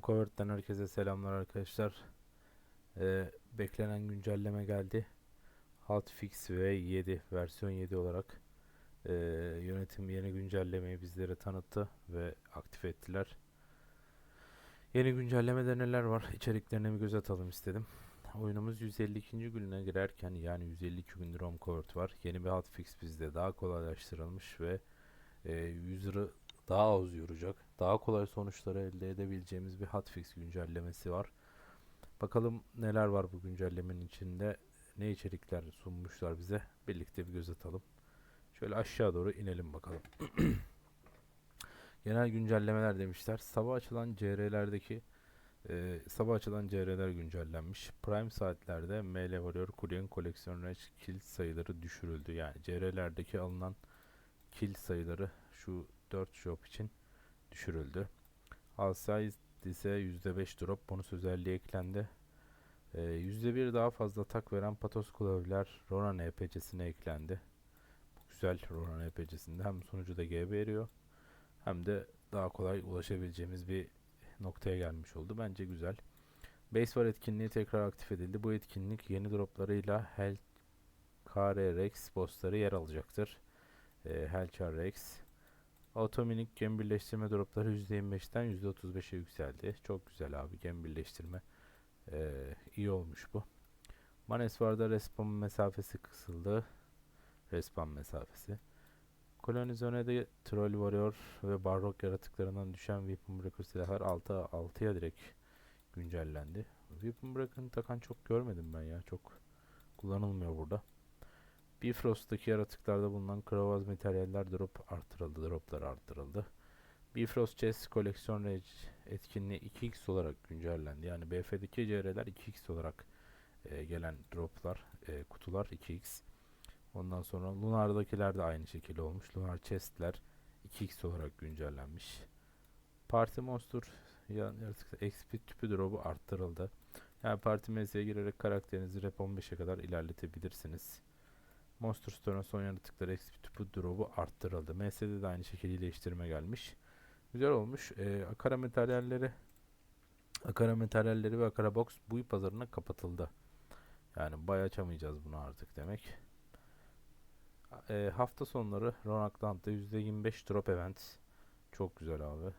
Romcovert'ten herkese selamlar arkadaşlar. Ee, beklenen güncelleme geldi. Hotfix V7 versiyon 7 olarak ee, yönetim yeni güncellemeyi bizlere tanıttı ve aktif ettiler. Yeni güncellemede neler var? İçeriklerine bir göz atalım istedim. Oyunumuz 152. gününe girerken yani 152 gün Romcovert var. Yeni bir hotfix bizde daha kolaylaştırılmış ve e, user'ı daha az yoracak, daha kolay sonuçları elde edebileceğimiz bir hotfix güncellemesi var. Bakalım neler var bu güncellemenin içinde, ne içerikler sunmuşlar bize. Birlikte bir göz atalım. Şöyle aşağı doğru inelim bakalım. Genel güncellemeler demişler. Sabah açılan CR'lerdeki e, sabah açılan CR'ler güncellenmiş. Prime saatlerde ML Warrior Korean koleksiyon Range kill sayıları düşürüldü. Yani CR'lerdeki alınan kill sayıları şu 4 job için düşürüldü. All size ise %5 drop bonus özelliği eklendi. Ee, %1 daha fazla tak veren patos klavyeler Ronan EPC'sine eklendi. Bu güzel Ronan EPC'sinde hem sonucu da GB veriyor hem de daha kolay ulaşabileceğimiz bir noktaya gelmiş oldu. Bence güzel. Base var etkinliği tekrar aktif edildi. Bu etkinlik yeni droplarıyla Hell KR Rex bossları yer alacaktır. Ee, Hellchar Rex Otominik gem birleştirme dropları %25'ten %35'e yükseldi. Çok güzel abi gem birleştirme. Ee, iyi olmuş bu. Manesvar'da respawn mesafesi kısıldı. Respawn mesafesi. Kolonizone'de Troll Warrior ve Barrock yaratıklarından düşen Weapon Breaker silahlar 6 6'ya direkt güncellendi. Weapon Breaker'ını takan çok görmedim ben ya. Çok kullanılmıyor burada. Bifrost'taki yaratıklarda bulunan kravaz materyaller drop artırıldı, droplar artırıldı. Bifrost Chess koleksiyon etkinliği 2x olarak güncellendi. Yani BF'deki CR'ler 2x olarak e, gelen droplar, e, kutular 2x. Ondan sonra Lunar'dakiler de aynı şekilde olmuş. Lunar Chest'ler 2x olarak güncellenmiş. Party Monster yaratık XP tüpü drop'u arttırıldı. Yani parti mezeye girerek karakterinizi rep 15'e kadar ilerletebilirsiniz. Monster Stone'a son yaratıkları XP tüpü drop'u arttırıldı. MS'de de aynı şekilde iyileştirme gelmiş. Güzel olmuş. Ee, akara materyalleri Akara materyalleri ve Akara Box bu pazarına kapatıldı. Yani bay açamayacağız bunu artık demek. Ee, hafta sonları Ronakland'da %25 drop event. Çok güzel abi.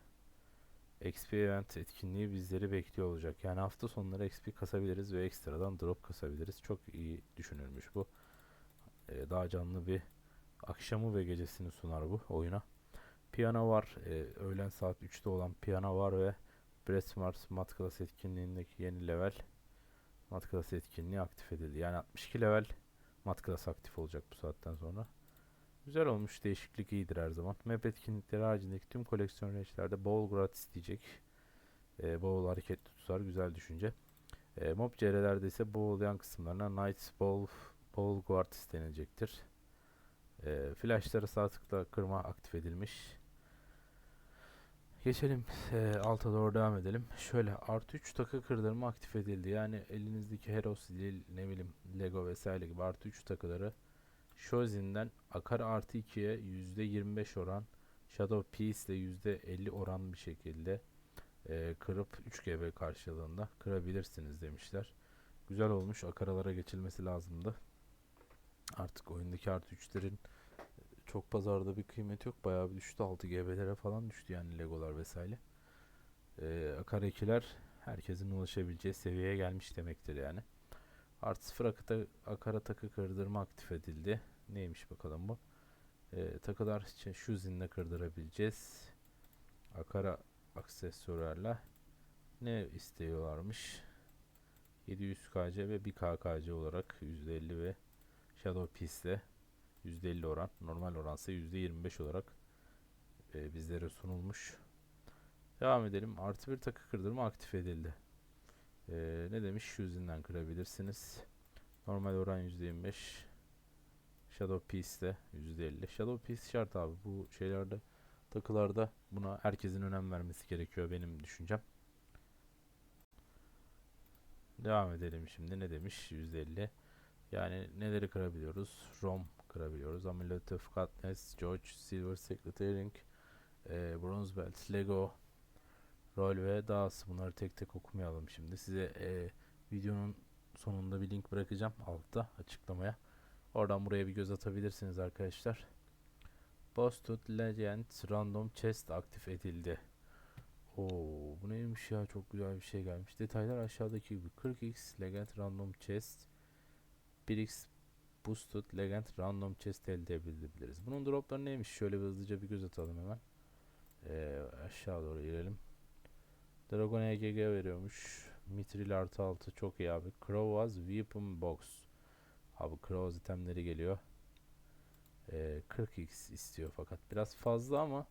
XP event etkinliği bizleri bekliyor olacak. Yani hafta sonları XP kasabiliriz ve ekstradan drop kasabiliriz. Çok iyi düşünülmüş bu e, daha canlı bir akşamı ve gecesini sunar bu oyuna. Piyano var. E, öğlen saat 3'te olan piyano var ve Breathmars Mat Class etkinliğindeki yeni level Mat Class etkinliği aktif edildi. Yani 62 level Mat Class aktif olacak bu saatten sonra. Güzel olmuş. Değişiklik iyidir her zaman. Map etkinlikleri haricindeki tüm koleksiyon range'lerde bowl gratis diyecek. E, bowl hareketli tutar. Güzel düşünce. E, mob CR'lerde ise bowl yan kısımlarına Knights Bowl Ball Guard istenecektir. E, flashları sağ tıkla kırma aktif edilmiş. Geçelim e, alta doğru devam edelim. Şöyle artı 3 takı kırdırma aktif edildi. Yani elinizdeki Heros değil ne bileyim Lego vesaire gibi artı 3 takıları Shozin'den Akar artı 2'ye %25 oran Shadow Piece ile %50 oran bir şekilde e, kırıp 3 GB karşılığında kırabilirsiniz demişler. Güzel olmuş. Akaralara geçilmesi lazımdı. Artık oyundaki artı 3'lerin çok pazarda bir kıymeti yok. Bayağı bir düştü. 6 GB'lere falan düştü yani Legolar vesaire. Ee, Akara 2'ler herkesin ulaşabileceği seviyeye gelmiş demektir yani. Artı 0 akıta, akara takı kırdırma aktif edildi. Neymiş bakalım bu. Ee, takılar için şu zinle kırdırabileceğiz. Akara aksesuarlarla ne istiyorlarmış? 700 KC ve 1 KKC olarak %50 ve Shadow Piece'le %50 oran, normal oransa %25 olarak e, bizlere sunulmuş. Devam edelim. Artı bir takı kırdırma aktif edildi. E, ne demiş? Yüzünden kırabilirsiniz. Normal oran %25. Shadow Piece'de %50. Shadow Piece şart abi. Bu şeylerde takılarda buna herkesin önem vermesi gerekiyor benim düşüncem. Devam edelim şimdi. Ne demiş? %50. Yani neleri kırabiliyoruz? Rom kırabiliyoruz. Amulet Katniss, George, Silver Secretary e, Bronze Belt, Lego, rol ve dahası bunları tek tek okumayalım şimdi. Size e, videonun sonunda bir link bırakacağım altta açıklamaya. Oradan buraya bir göz atabilirsiniz arkadaşlar. Boosted Legend Random Chest aktif edildi. Oo, bu neymiş ya çok güzel bir şey gelmiş. Detaylar aşağıdaki gibi 40x Legend Random Chest 1x Boosted Legend Random Chest elde edebiliriz. Bunun dropları neymiş? Şöyle bir hızlıca bir göz atalım hemen. Ee, aşağı doğru inelim. Dragon EGG veriyormuş. Mitril artı 6 çok iyi abi. Crowaz Weapon Box. Abi Crowaz itemleri geliyor. Ee, 40x istiyor fakat biraz fazla ama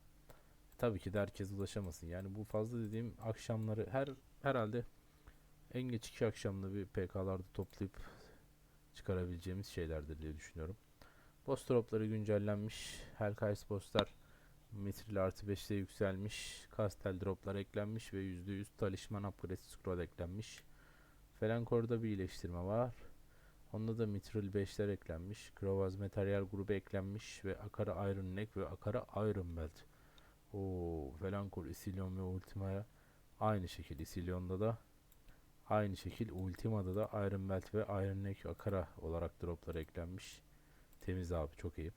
tabii ki de herkes ulaşamasın. Yani bu fazla dediğim akşamları her herhalde en geç iki akşamda bir PK'larda toplayıp çıkarabileceğimiz şeylerdir diye düşünüyorum. Boss dropları güncellenmiş. Hellkais bosslar Mitril artı 5'te yükselmiş. Kastel droplar eklenmiş ve %100 talisman upgrade scroll eklenmiş. Felancor'da bir iyileştirme var. Onda da Mitril 5'ler eklenmiş. Krovaz materyal grubu eklenmiş ve Akara Iron Neck ve Akara Iron Belt. Oo, Felankor, Isilyon ve Ultima'ya aynı şekil Isilyon'da da aynı şekil Ultima'da da Iron Belt ve Iron Neck Akara olarak droplar eklenmiş. Temiz abi çok iyi.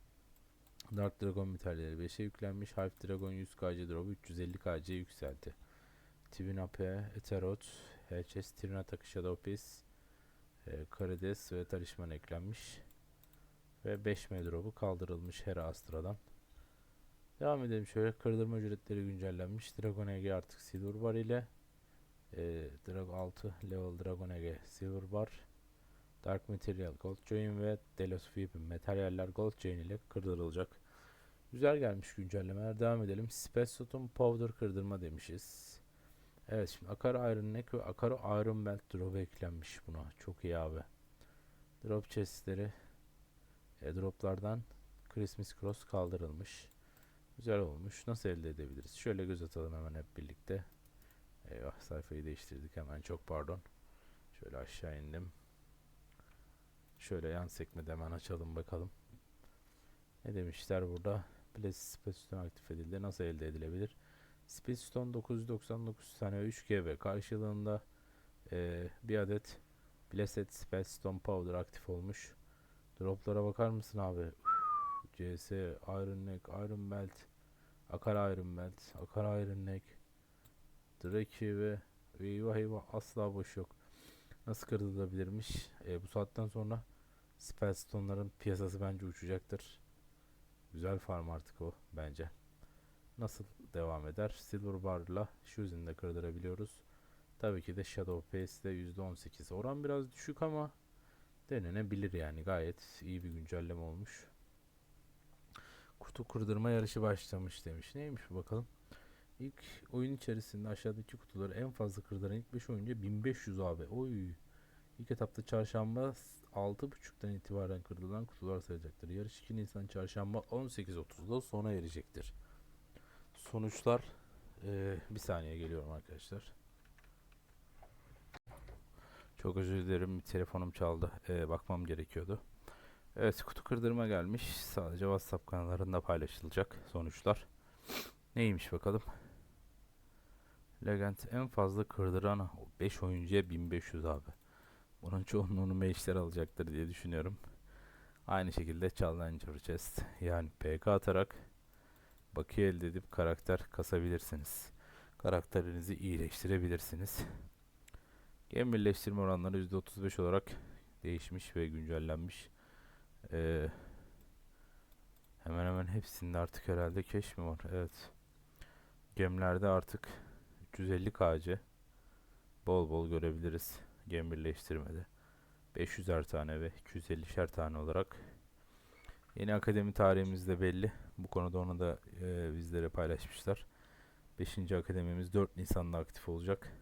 Dark Dragon metalleri 5'e yüklenmiş. Half Dragon 100 KC drop'u 350 KC yükseldi. Twin AP, Eterot, HS, Trinat Akı Shadow Piece, e, Karides ve Talisman eklenmiş. Ve 5 M drop'u kaldırılmış Hera Astra'dan. Devam edelim şöyle. Kırdırma ücretleri güncellenmiş. Dragon Age artık Silver Bar ile e, Drag 6 level Dragon Age Silver Bar Dark Material Gold Join ve Delos Weapon materyaller Gold Join ile kırdırılacak. Güzel gelmiş güncellemeler. Devam edelim. Spessot'un Powder kırdırma demişiz. Evet şimdi Akara Iron Neck ve Akara Iron Belt drop eklenmiş buna. Çok iyi abi. Drop chestleri e, droplardan Christmas Cross kaldırılmış. Güzel olmuş. Nasıl elde edebiliriz? Şöyle göz atalım hemen hep birlikte. Eyvah sayfayı değiştirdik hemen çok pardon. Şöyle aşağı indim. Şöyle yan sekmede hemen açalım bakalım. Ne demişler burada? Bless Spacestone aktif edildi. Nasıl elde edilebilir? Spacestone 999 tane 3 GB karşılığında eee, bir adet Blessed Spacestone Powder aktif olmuş. Droplara bakar mısın abi? Üf, CS, Iron Neck, Iron Belt, Akar Iron Belt, Akar Iron Neck, Draki ve eyvah eyvah asla boş yok. Nasıl kırılabilirmiş? E, bu saatten sonra Spellstone'ların piyasası bence uçacaktır. Güzel farm artık o bence. Nasıl devam eder? Silver Bar'la Shuzin'i de kırdırabiliyoruz. Tabii ki de Shadow Pace'de %18. Oran biraz düşük ama denenebilir yani. Gayet iyi bir güncelleme olmuş. Kutu kırdırma yarışı başlamış demiş. Neymiş bakalım. İlk oyun içerisinde aşağıdaki kutuları en fazla kırdıran ilk 5 oyuncuya 1500 abi. Oy. İlk etapta çarşamba 6.30'dan itibaren kırılan kutular sayacaktır. Yarış 2 Nisan çarşamba 18.30'da sona erecektir. Sonuçlar eee, bir saniye geliyorum arkadaşlar. Çok özür dilerim. Telefonum çaldı. Eee, bakmam gerekiyordu. Evet kutu kırdırma gelmiş. Sadece WhatsApp kanallarında paylaşılacak sonuçlar. Neymiş bakalım. Legend en fazla kırdıran 5 oyuncuya 1500 abi. Bunun çoğunluğunu meşler alacaktır diye düşünüyorum. Aynı şekilde Challenger Chest yani PK atarak bakiye elde edip karakter kasabilirsiniz. Karakterinizi iyileştirebilirsiniz. Game birleştirme oranları %35 olarak değişmiş ve güncellenmiş. Ee, hemen hemen hepsinde artık herhalde keş mi var? Evet. Gemlerde artık 350 KC bol bol görebiliriz gem birleştirmede. 500'er tane ve 250'şer tane olarak. Yeni akademi tarihimiz de belli. Bu konuda onu da e, bizlere paylaşmışlar. 5. akademimiz 4 Nisan'da aktif olacak.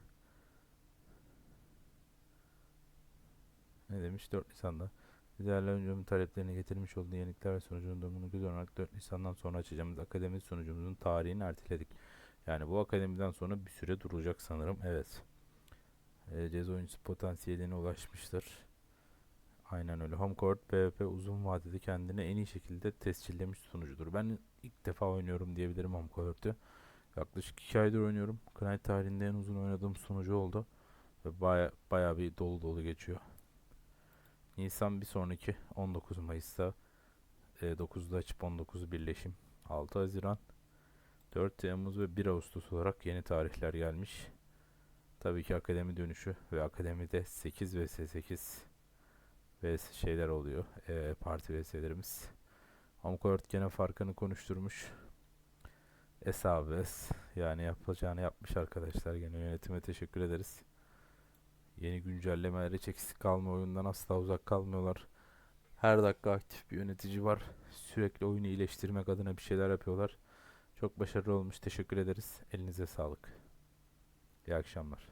Ne demiş? 4 Nisan'da. Değerli öncümün taleplerini getirmiş olduğu yenilikler sonucunun durumunu göz olarak 4 Nisan'dan sonra açacağımız akademi sonucumuzun tarihini erteledik. Yani bu akademiden sonra bir süre duracak sanırım. Evet. E, ceza oyuncusu potansiyeline ulaşmıştır. Aynen öyle. Homecourt PvP uzun vadede kendini en iyi şekilde tescillemiş sunucudur. Ben ilk defa oynuyorum diyebilirim Homecourt'u. Yaklaşık 2 aydır oynuyorum. Knight tarihinde en uzun oynadığım sunucu oldu. Ve baya, baya bir dolu dolu geçiyor. Nisan bir sonraki 19 Mayıs'ta e, 9'da açıp 19'u birleşim. 6 Haziran, 4 Temmuz ve 1 Ağustos olarak yeni tarihler gelmiş. Tabii ki akademi dönüşü ve akademide 8 vs 8 vs şeyler oluyor. E, parti vs'lerimiz. Homcourt gene farkını konuşturmuş. Esabes yani yapacağını yapmış arkadaşlar. Gene yönetime teşekkür ederiz. Yeni güncellemeler hiç eksik. Oyundan asla uzak kalmıyorlar. Her dakika aktif bir yönetici var. Sürekli oyunu iyileştirmek adına bir şeyler yapıyorlar. Çok başarılı olmuş. Teşekkür ederiz. Elinize sağlık. İyi akşamlar.